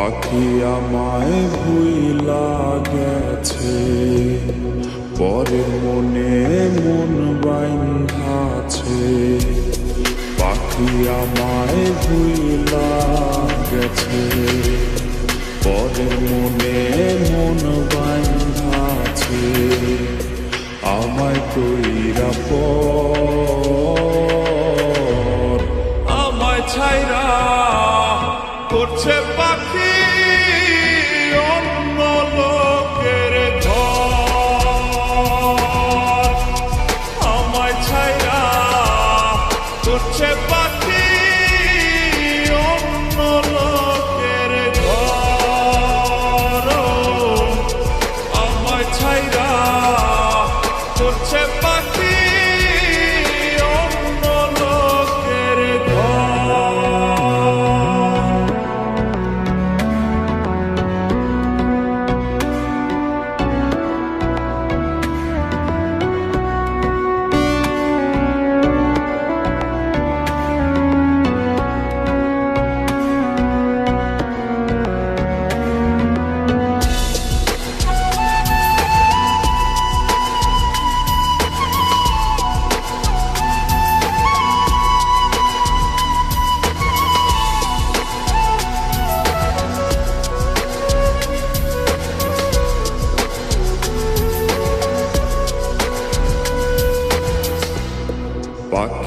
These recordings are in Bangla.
পাখি আমায় ভুইলা গেছে পরের মনে মন বাইন্ধাছে পাখি আমায় ভুইলা গেছে পরের মনে মন বাইন্ধাছে আমায় কইরা পর। আমায় ছাইরা করছে করছে পাখি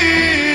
You.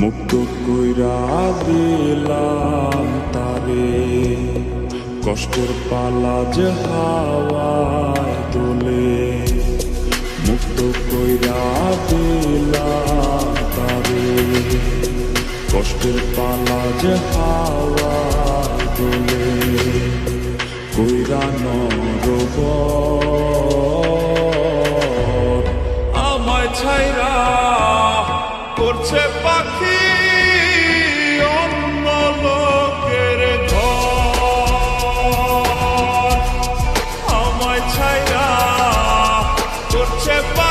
মুক্ত কইরা দিলাম তারে। কষ্টের পালা যে হাওয়ায় তোলে। মুক্ত কইরা দিলাম তারে। কষ্টের পালা যে হাওয়ায় তোলে। কইরা নরবর Chorche Pa